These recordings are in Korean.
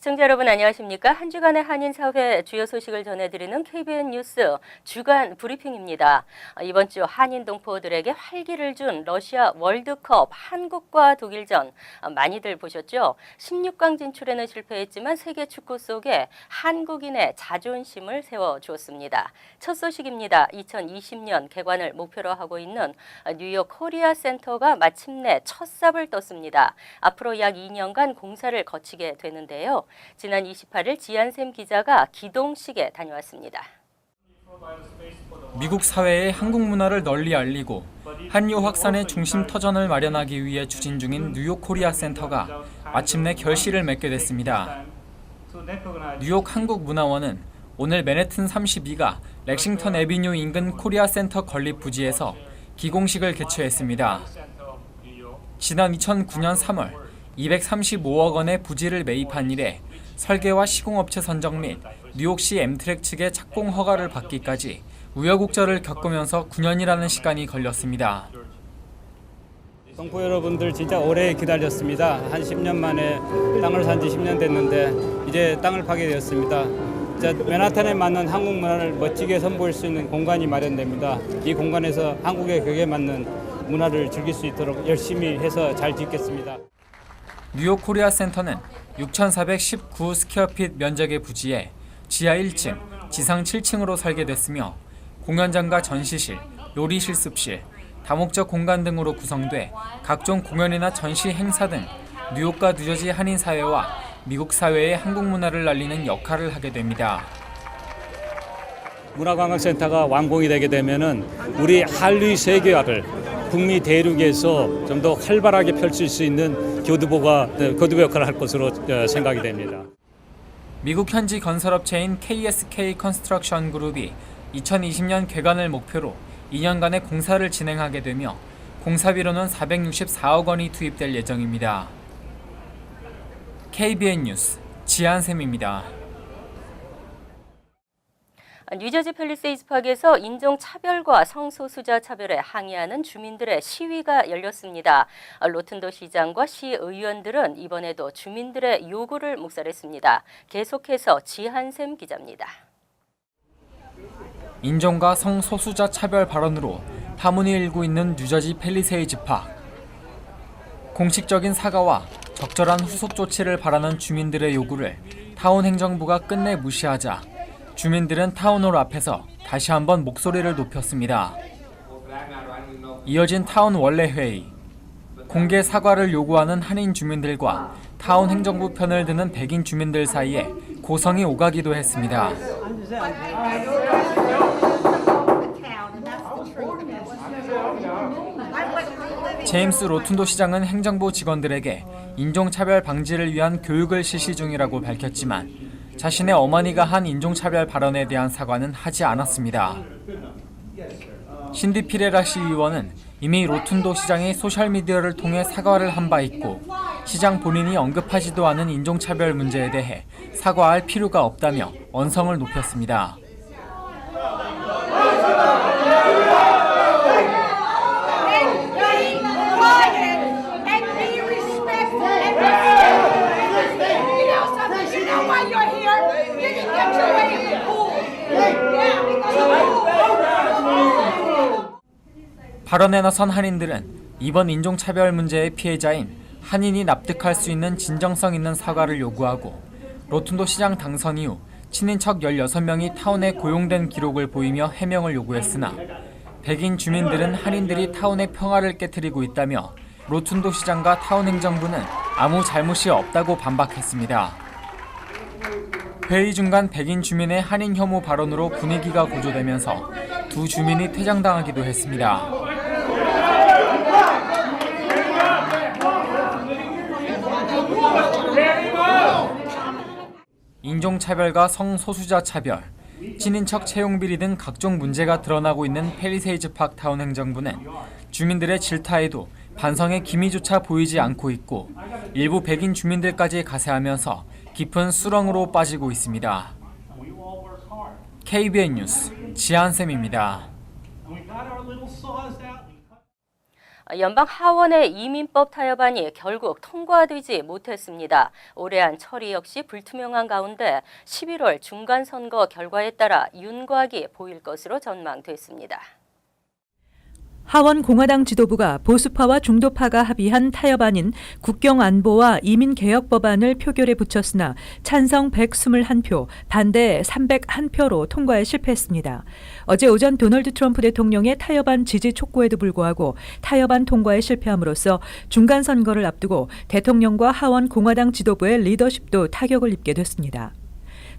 시청자 여러분 안녕하십니까? 한 주간의 한인 사회 주요 소식을 전해드리는 KBN 뉴스 주간 브리핑입니다. 아, 이번 주 한인 동포들에게 활기를 준 러시아 월드컵 한국과 독일전 아, 많이들 보셨죠? 16강 진출에는 실패했지만 세계 축구 속에 한국인의 자존심을 세워 주었습니다. 첫 소식입니다. 2020년 개관을 목표로 하고 있는 아, 뉴욕 코리아 센터가 마침내 첫 삽을 떴습니다. 앞으로 약 2년간 공사를 거치게 되는데요. 지난 28일 지한샘 기자가 기동식에 다녀왔습니다. 미국 사회에 한국 문화를 널리 알리고 한류 확산의 중심 터전을 마련하기 위해 추진 중인 뉴욕 코리아 센터가 마침내 결실을 맺게 됐습니다. 뉴욕 한국문화원은 오늘 맨해튼 32가 렉싱턴 애비뉴 인근 코리아 센터 건립 부지에서 기공식을 개최했습니다. 지난 2009년 3월 235억 원의 부지를 매입한 이래 설계와 시공업체 선정 및 뉴욕시 엠트랙 측의 착공 허가를 받기까지 우여곡절을 겪으면서 9년이라는 시간이 걸렸습니다. 동포 여러분들 진짜 오래 기다렸습니다. 한 10년 만에 땅을 산 지 10년 됐는데 이제 땅을 파게 되었습니다. 자, 맨하탄에 맞는 한국 문화를 멋지게 선보일 수 있는 공간이 마련됩니다. 이 공간에서 한국의 격에 맞는 문화를 즐길 수 있도록 열심히 해서 잘 짓겠습니다. 뉴욕 코리아 센터는 6,419 스퀘어핏 면적의 부지에 지하 1층, 지상 7층으로 설계됐으며 공연장과 전시실, 요리 실습실, 다목적 공간 등으로 구성돼 각종 공연이나 전시 행사 등 뉴욕과 뉴저지 한인 사회와 미국 사회의 한국 문화를 알리는 역할을 하게 됩니다. 문화관광센터가 완공이 되게 되면은 우리 한류 세계화를 북미 대륙에서 좀 더 활발하게 펼칠 수 있는 교두보가 교두보 역할을 할 것으로 어, 생각이 됩니다. 미국 현지 건설업체인 KSK 컨스트럭션 그룹이 2020년 개관을 목표로 2년간의 공사를 진행하게 되며 공사비로는 464억 원이 투입될 예정입니다. KBN 뉴스 지한샘입니다. 뉴저지 팰리세이즈 파크에서 인종 차별과 성소수자 차별에 항의하는 주민들의 시위가 열렸습니다. 로튼도 시장과 시의원들은 이번에도 주민들의 요구를 묵살했습니다. 계속해서 지한샘 기자입니다. 인종과 성소수자 차별 발언으로 파문이 일고 있는 뉴저지 팰리세이즈 파크. 공식적인 사과와 적절한 후속 조치를 바라는 주민들의 요구를 타운 행정부가 끝내 무시하자 주민들은 타운홀 앞에서 다시 한번 목소리를 높였습니다. 이어진 타운 원래 회의. 공개 사과를 요구하는 한인 주민들과 타운 행정부 편을 드는 백인 주민들 사이에 고성이 오가기도 했습니다. 제임스 로툰도 시장은 행정부 직원들에게 인종차별 방지를 위한 교육을 실시 중이라고 밝혔지만 자신의 어머니가 한 인종차별 발언에 대한 사과는 하지 않았습니다. 신디 피레라 시 의원은 이미 로툰도 시장이 소셜미디어를 통해 사과를 한 바 있고 시장 본인이 언급하지도 않은 인종차별 문제에 대해 사과할 필요가 없다며 언성을 높였습니다. 발언에 나선 한인들은 이번 인종차별 문제의 피해자인 한인이 납득할 수 있는 진정성 있는 사과를 요구하고 로툰도 시장 당선 이후 친인척 16명이 타운에 고용된 기록을 보이며 해명을 요구했으나 백인 주민들은 한인들이 타운의 평화를 깨뜨리고 있다며 로툰도 시장과 타운 행정부는 아무 잘못이 없다고 반박했습니다. 회의 중간 백인 주민의 한인 혐오 발언으로 분위기가 고조되면서 두 주민이 퇴장당하기도 했습니다. 인종차별과 성소수자 차별, 친인척 채용 비리 등 각종 문제가 드러나고 있는 팰리세이즈 파크 타운 행정부는 주민들의 질타에도 반성의 기미조차 보이지 않고 있고 일부 백인 주민들까지 가세하면서 깊은 수렁으로 빠지고 있습니다. KBN 뉴스 지한샘입니다. 연방 하원의 이민법 타협안이 결국 통과되지 못했습니다. 올해안 처리 역시 불투명한 가운데 11월 중간 선거 결과에 따라 윤곽이 보일 것으로 전망됐습니다. 하원 공화당 지도부가 보수파와 중도파가 합의한 타협안인 국경 안보와 이민 개혁 법안을 표결에 붙였으나 찬성 121표, 반대 301표로 통과에 실패했습니다. 어제 오전 도널드 트럼프 대통령의 타협안 지지 촉구에도 불구하고 타협안 통과에 실패함으로써 중간 선거를 앞두고 대통령과 하원 공화당 지도부의 리더십도 타격을 입게 됐습니다.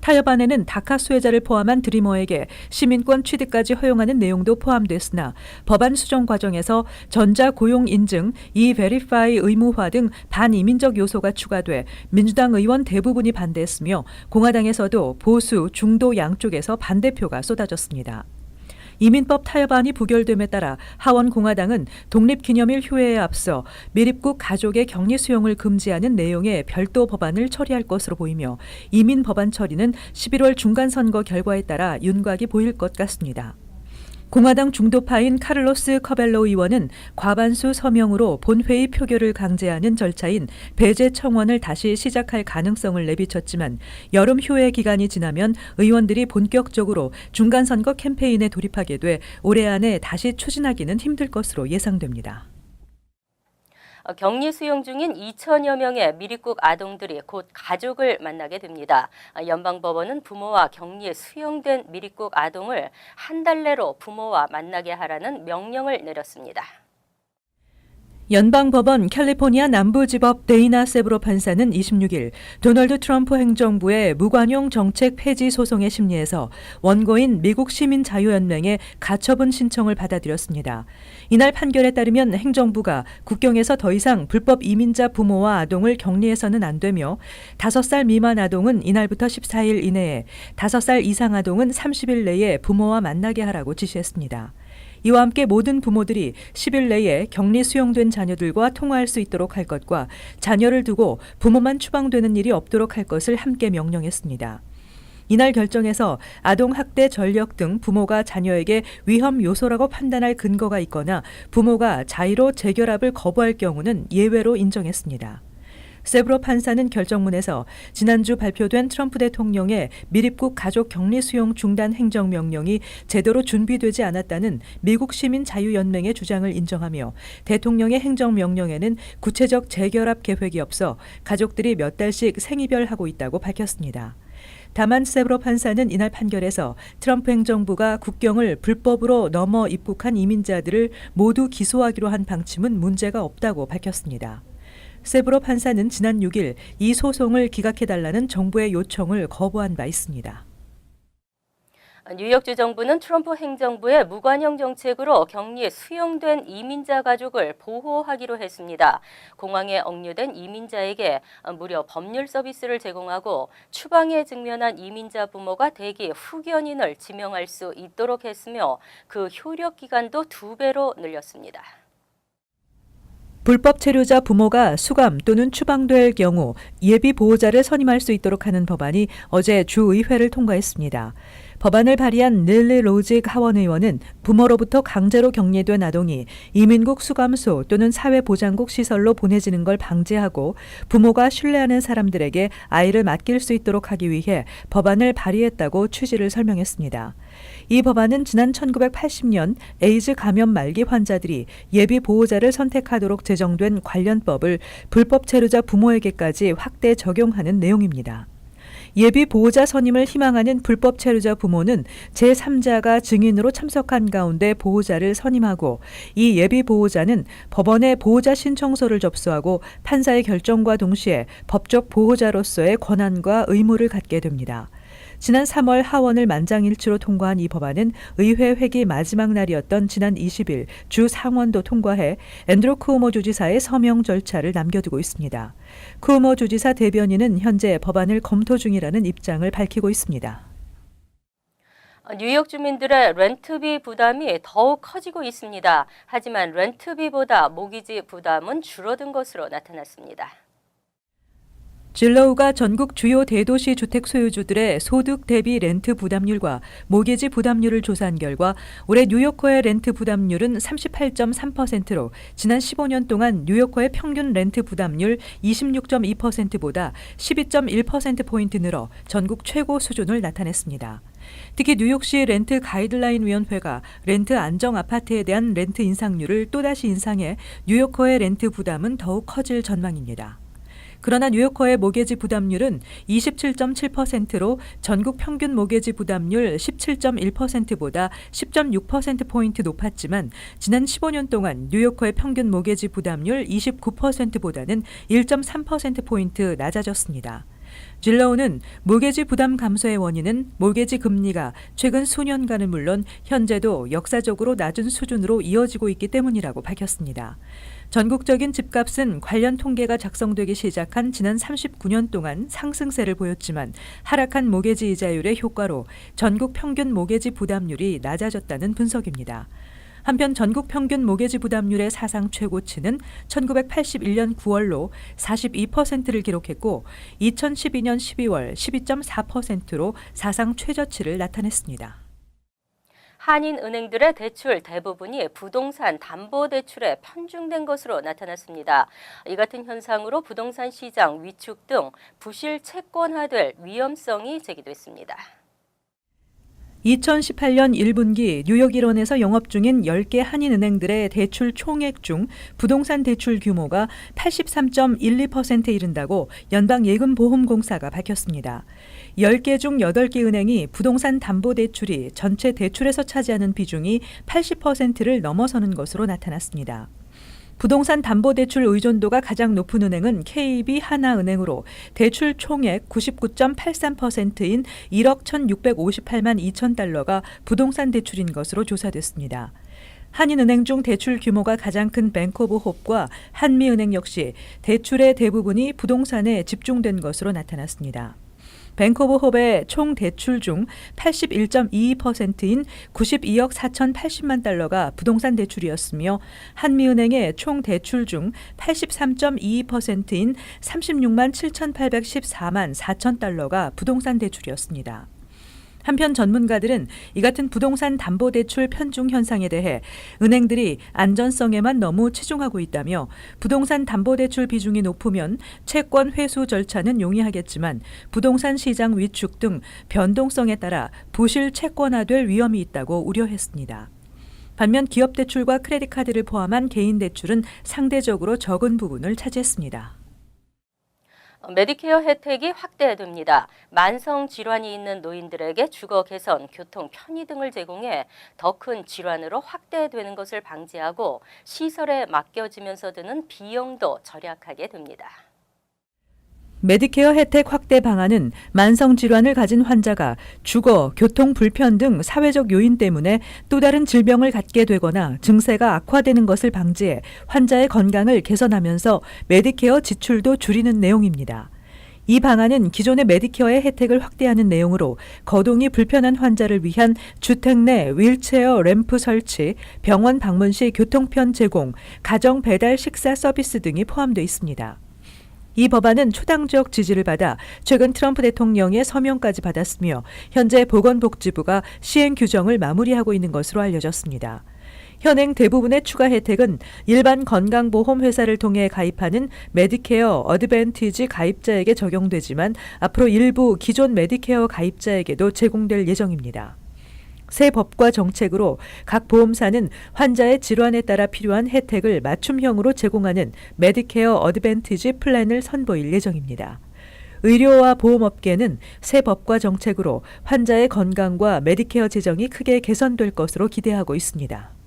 타협안에는 다카 수혜자를 포함한 드리머에게 시민권 취득까지 허용하는 내용도 포함됐으나 법안 수정 과정에서 전자 고용 인증, 이 베리파이 의무화 등 반이민적 요소가 추가돼 민주당 의원 대부분이 반대했으며 공화당에서도 보수, 중도 양쪽에서 반대표가 쏟아졌습니다. 이민법 타협안이 부결됨에 따라 하원 공화당은 독립기념일 휴회에 앞서 미립국 가족의 격리 수용을 금지하는 내용의 별도 법안을 처리할 것으로 보이며 이민 법안 처리는 11월 중간 선거 결과에 따라 윤곽이 보일 것 같습니다. 공화당 중도파인 카를로스 커벨로 의원은 과반수 서명으로 본회의 표결을 강제하는 절차인 배제 청원을 다시 시작할 가능성을 내비쳤지만 여름 휴회 기간이 지나면 의원들이 본격적으로 중간 선거 캠페인에 돌입하게 돼 올해 안에 다시 추진하기는 힘들 것으로 예상됩니다. 어, 격리 수용 중인 2천여 명의 미립국 아동들이 곧 가족을 만나게 됩니다. 아, 연방법원은 부모와 격리에 수용된 미립국 아동을 한 달 내로 부모와 만나게 하라는 명령을 내렸습니다. 연방법원 캘리포니아 남부지법 데이나 세브로 판사는 26일 도널드 트럼프 행정부의 무관용 정책 폐지 소송의 심리에서 원고인 미국 시민자유연맹의 가처분 신청을 받아들였습니다. 이날 판결에 따르면 행정부가 국경에서 더 이상 불법 이민자 부모와 아동을 격리해서는 안 되며 5살 미만 아동은 이날부터 14일 이내에 5살 이상 아동은 30일 내에 부모와 만나게 하라고 지시했습니다. 이와 함께 모든 부모들이 10일 내에 격리 수용된 자녀들과 통화할 수 있도록 할 것과 자녀를 두고 부모만 추방되는 일이 없도록 할 것을 함께 명령했습니다. 이날 결정에서 아동 학대 전력 등 부모가 자녀에게 위험 요소라고 판단할 근거가 있거나 부모가 자의로 재결합을 거부할 경우는 예외로 인정했습니다. 세브로 판사는 결정문에서 지난주 발표된 트럼프 대통령의 미립국 가족 격리 수용 중단 행정명령이 제대로 준비되지 않았다는 미국 시민 자유연맹의 주장을 인정하며 대통령의 행정명령에는 구체적 재결합 계획이 없어 가족들이 몇 달씩 생이별하고 있다고 밝혔습니다. 다만 세브로 판사는 이날 판결에서 트럼프 행정부가 국경을 불법으로 넘어 입국한 이민자들을 모두 기소하기로 한 방침은 문제가 없다고 밝혔습니다. 세브로 판사는 지난 6일 이 소송을 기각해달라는 정부의 요청을 거부한 바 있습니다. 뉴욕주 정부는 트럼프 행정부의 무관용 정책으로 격리에 수용된 이민자 가족을 보호하기로 했습니다. 공항에 억류된 이민자에게 무료 법률 서비스를 제공하고 추방에 직면한 이민자 부모가 대기 후견인을 지명할 수 있도록 했으며 그 효력 기간도 두 배로 늘렸습니다. 불법 체류자 부모가 수감 또는 추방될 경우 예비 보호자를 선임할 수 있도록 하는 법안이 어제 주의회를 통과했습니다. 법안을 발의한 릴리 로직 하원 의원은 부모로부터 강제로 격리된 아동이 이민국 수감소 또는 사회보장국 시설로 보내지는 걸 방지하고 부모가 신뢰하는 사람들에게 아이를 맡길 수 있도록 하기 위해 법안을 발의했다고 취지를 설명했습니다. 이 법안은 지난 1980년 에이즈 감염 말기 환자들이 예비 보호자를 선택하도록 제정된 관련법을 불법 체류자 부모에게까지 확대 적용하는 내용입니다. 예비 보호자 선임을 희망하는 불법 체류자 부모는 제3자가 증인으로 참석한 가운데 보호자를 선임하고 이 예비 보호자는 법원에 보호자 신청서를 접수하고 판사의 결정과 동시에 법적 보호자로서의 권한과 의무를 갖게 됩니다. 지난 3월 하원을 만장일치로 통과한 이 법안은 의회 회기 마지막 날이었던 지난 20일 주 상원도 통과해 앤드로 쿠오모 주지사의 서명 절차를 남겨두고 있습니다. 쿠오모 주지사 대변인은 현재 법안을 검토 중이라는 입장을 밝히고 있습니다. 뉴욕 주민들의 렌트비 부담이 더욱 커지고 있습니다. 하지만 렌트비보다 모기지 부담은 줄어든 것으로 나타났습니다. 진로우가 전국 주요 대도시 주택 소유주들의 소득 대비 렌트 부담률과 모기지 부담률을 조사한 결과 올해 뉴요커의 렌트 부담률은 38.3%로 지난 15년 동안 뉴요커의 평균 렌트 부담률 26.2%보다 12.1%포인트 늘어 전국 최고 수준을 나타냈습니다. 특히 뉴욕시 렌트 가이드라인 위원회가 렌트 안정 아파트에 대한 렌트 인상률을 또다시 인상해 뉴요커의 렌트 부담은 더욱 커질 전망입니다. 그러나 뉴요커의 모계지 부담률은 27.7%로 전국 평균 모계지 부담률 17.1%보다 10.6%포인트 높았지만 지난 15년 동안 뉴요커의 평균 모계지 부담률 29%보다는 1.3%포인트 낮아졌습니다. 질러오는 모계지 부담 감소의 원인은 모계지 금리가 최근 수년간은 물론 현재도 역사적으로 낮은 수준으로 이어지고 있기 때문이라고 밝혔습니다. 전국적인 집값은 관련 통계가 작성되기 시작한 지난 39년 동안 상승세를 보였지만 하락한 모계지 이자율의 효과로 전국 평균 모계지 부담률이 낮아졌다는 분석입니다. 한편 전국 평균 모계지 부담률의 사상 최고치는 1981년 9월로 42%를 기록했고 2012년 12월 12.4%로 사상 최저치를 나타냈습니다. 한인 은행들의 대출 대부분이 부동산 담보 대출에 편중된 것으로 나타났습니다. 이 같은 현상으로 부동산 시장 위축 등 부실 채권화될 위험성이 제기됐습니다. 2018년 1분기 뉴욕 일원에서 영업 중인 10개 한인은행들의 대출 총액 중 부동산 대출 규모가 83.12%에 이른다고 연방예금보험공사가 밝혔습니다. 10개 중 8개 은행이 부동산 담보 대출이 전체 대출에서 차지하는 비중이 80%를 넘어서는 것으로 나타났습니다. 부동산 담보대출 의존도가 가장 높은 은행은 KB 하나은행으로 대출 총액 99.83%인 1억 1,658만 2천 달러가 부동산 대출인 것으로 조사됐습니다. 한인은행 중 대출 규모가 가장 큰 뱅크 오브 홉과 한미은행 역시 대출의 대부분이 부동산에 집중된 것으로 나타났습니다. 오브 홉의 총 대출 중 81.22%인 92억 4,080만 달러가 부동산 대출이었으며 한미은행의 총 대출 중 83.22%인 36만 7,814만 4천 달러가 부동산 대출이었습니다. 한편 전문가들은 이 같은 부동산 담보 대출 편중 현상에 대해 은행들이 안전성에만 너무 치중하고 있다며 부동산 담보 대출 비중이 높으면 채권 회수 절차는 용이하겠지만 부동산 시장 위축 등 변동성에 따라 부실 채권화될 위험이 있다고 우려했습니다. 반면 기업 대출과 크레딧 카드를 포함한 개인 대출은 상대적으로 적은 부분을 차지했습니다. 메디케어 혜택이 확대됩니다. 만성 질환이 있는 노인들에게 주거 개선, 교통 편의 등을 제공해 더 큰 질환으로 확대되는 것을 방지하고 시설에 맡겨지면서 드는 비용도 절약하게 됩니다. 메디케어 혜택 확대 방안은 만성 질환을 가진 환자가 주거, 교통 불편 등 사회적 요인 때문에 또 다른 질병을 갖게 되거나 증세가 악화되는 것을 방지해 환자의 건강을 개선하면서 메디케어 지출도 줄이는 내용입니다. 이 방안은 기존의 메디케어의 혜택을 확대하는 내용으로 거동이 불편한 환자를 위한 주택 내 윌체어 램프 설치, 병원 방문 시 교통편 제공, 가정 배달 식사 서비스 등이 포함되어 있습니다. 이 법안은 초당 지역 지지를 받아 최근 트럼프 대통령의 서명까지 받았으며 현재 보건복지부가 시행 규정을 마무리하고 있는 것으로 알려졌습니다. 현행 대부분의 추가 혜택은 일반 건강보험 회사를 통해 가입하는 메디케어 어드밴티지 가입자에게 적용되지만 앞으로 일부 기존 메디케어 가입자에게도 제공될 예정입니다. 새 법과 정책으로 각 보험사는 환자의 질환에 따라 필요한 혜택을 맞춤형으로 제공하는 메디케어 어드밴티지 플랜을 선보일 예정입니다. 의료와 보험업계는 새 법과 정책으로 환자의 건강과 메디케어 재정이 크게 개선될 것으로 기대하고 있습니다.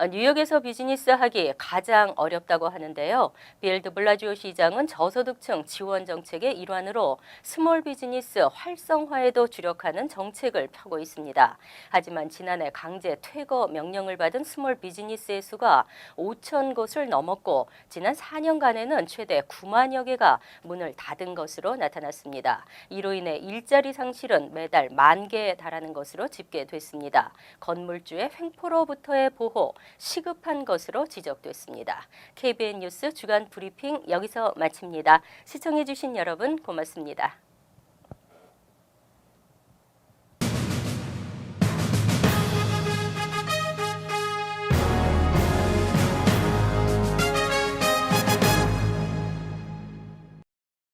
어, 뉴욕에서 비즈니스 하기 가장 어렵다고 하는데요. 빌 드 블라지오 시장은 저소득층 지원 정책의 일환으로 스몰 비즈니스 활성화에도 주력하는 정책을 펴고 있습니다. 하지만 지난해 강제 퇴거 명령을 받은 스몰 비즈니스의 수가 5천 곳을 넘었고 지난 4년간에는 최대 9만여 개가 문을 닫은 것으로 나타났습니다. 이로 인해 일자리 상실은 매달 만 개에 달하는 것으로 집계됐습니다. 건물주의 횡포로부터의 보호, 시급한 것으로 지적됐습니다. KBN 뉴스 주간 브리핑 여기서 마칩니다. 시청해주신 여러분 고맙습니다.